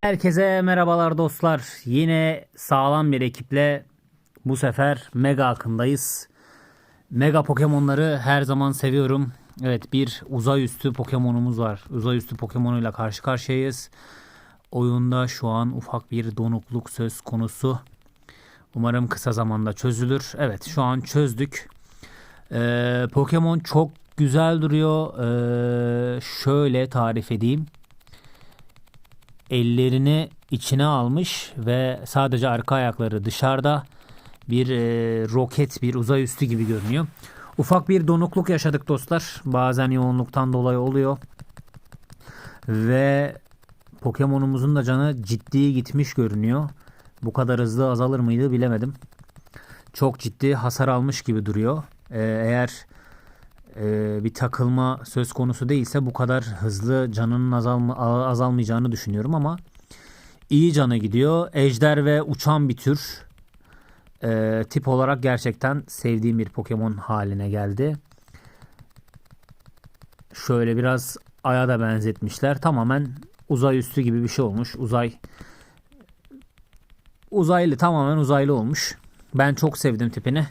Herkese merhabalar dostlar. Yine sağlam bir ekiple bu sefer Mega akındayız. Mega Pokemon'ları her zaman seviyorum. Evet bir uzay üstü Pokemon'umuz var. Uzay üstü Pokemon'uyla karşı karşıyayız. Oyunda şu an ufak bir donukluk söz konusu. Umarım kısa zamanda çözülür. Evet şu an çözdük. Ee, Pokemon çok güzel duruyor. Ee, şöyle tarif edeyim ellerini içine almış ve sadece arka ayakları dışarıda bir e, roket bir uzay üstü gibi görünüyor. Ufak bir donukluk yaşadık dostlar. Bazen yoğunluktan dolayı oluyor. Ve Pokemon'umuzun da canı ciddi gitmiş görünüyor. Bu kadar hızlı azalır mıydı bilemedim. Çok ciddi hasar almış gibi duruyor. Ee, eğer e, bir takılma söz konusu değilse bu kadar hızlı canının azalma, azalmayacağını düşünüyorum ama iyi canı gidiyor. Ejder ve uçan bir tür e, tip olarak gerçekten sevdiğim bir Pokemon haline geldi. Şöyle biraz aya da benzetmişler. Tamamen uzay üstü gibi bir şey olmuş. Uzay uzaylı tamamen uzaylı olmuş. Ben çok sevdim tipini.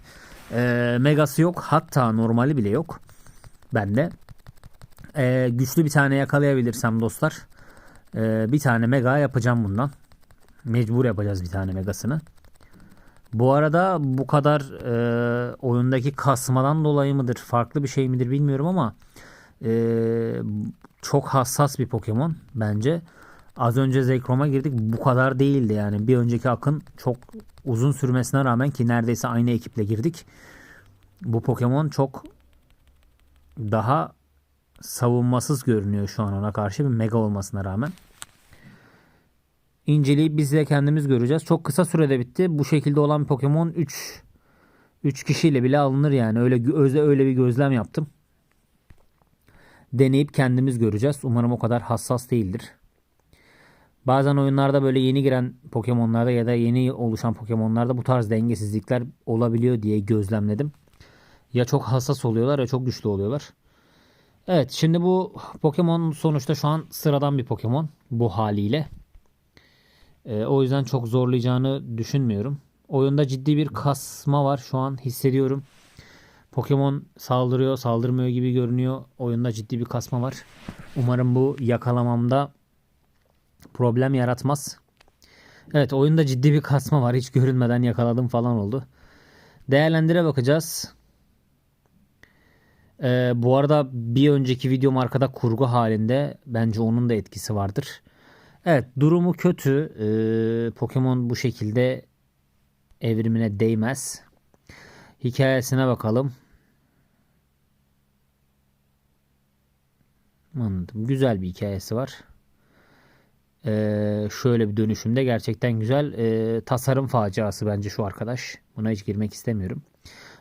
E, megası yok. Hatta normali bile yok. Bende. E, güçlü bir tane yakalayabilirsem dostlar. E, bir tane mega yapacağım bundan. Mecbur yapacağız bir tane megasını. Bu arada bu kadar e, oyundaki kasmadan dolayı mıdır, farklı bir şey midir bilmiyorum ama e, çok hassas bir Pokemon bence. Az önce Zekrom'a girdik bu kadar değildi yani. Bir önceki akın çok uzun sürmesine rağmen ki neredeyse aynı ekiple girdik. Bu Pokemon çok daha savunmasız görünüyor şu an ona karşı bir mega olmasına rağmen. İnceleyip biz de kendimiz göreceğiz. Çok kısa sürede bitti. Bu şekilde olan Pokemon 3 3 kişiyle bile alınır yani. Öyle öyle, öyle bir gözlem yaptım. Deneyip kendimiz göreceğiz. Umarım o kadar hassas değildir. Bazen oyunlarda böyle yeni giren Pokemon'larda ya da yeni oluşan Pokemon'larda bu tarz dengesizlikler olabiliyor diye gözlemledim. Ya çok hassas oluyorlar ya çok güçlü oluyorlar. Evet şimdi bu Pokemon sonuçta şu an sıradan bir Pokemon bu haliyle. Ee, o yüzden çok zorlayacağını düşünmüyorum. Oyunda ciddi bir kasma var şu an hissediyorum. Pokemon saldırıyor saldırmıyor gibi görünüyor. Oyunda ciddi bir kasma var. Umarım bu yakalamamda problem yaratmaz. Evet oyunda ciddi bir kasma var. Hiç görünmeden yakaladım falan oldu. Değerlendire bakacağız. Ee, bu arada bir önceki videom arkada kurgu halinde. Bence onun da etkisi vardır. Evet durumu kötü. Ee, Pokemon bu şekilde evrimine değmez. Hikayesine bakalım. Anladım. Güzel bir hikayesi var. Ee, şöyle bir dönüşümde gerçekten güzel. Ee, tasarım faciası bence şu arkadaş. Buna hiç girmek istemiyorum.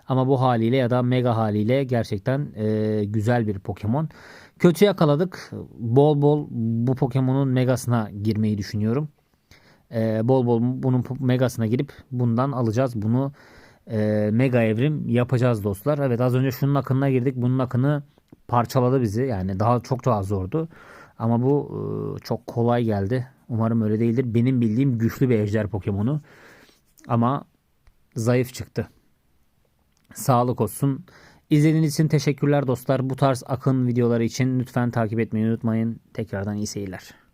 Ama bu haliyle ya da mega haliyle gerçekten e, güzel bir Pokemon. Kötü yakaladık. Bol bol bu Pokemon'un megasına girmeyi düşünüyorum. E, bol bol bunun megasına girip bundan alacağız. Bunu e, mega evrim yapacağız dostlar. Evet az önce şunun akınına girdik. Bunun akını parçaladı bizi. Yani daha çok daha zordu. Ama bu e, çok kolay geldi. Umarım öyle değildir. Benim bildiğim güçlü bir ejder Pokemon'u. Ama zayıf çıktı. Sağlık olsun. İzlediğiniz için teşekkürler dostlar. Bu tarz akın videoları için lütfen takip etmeyi unutmayın. Tekrardan iyi seyirler.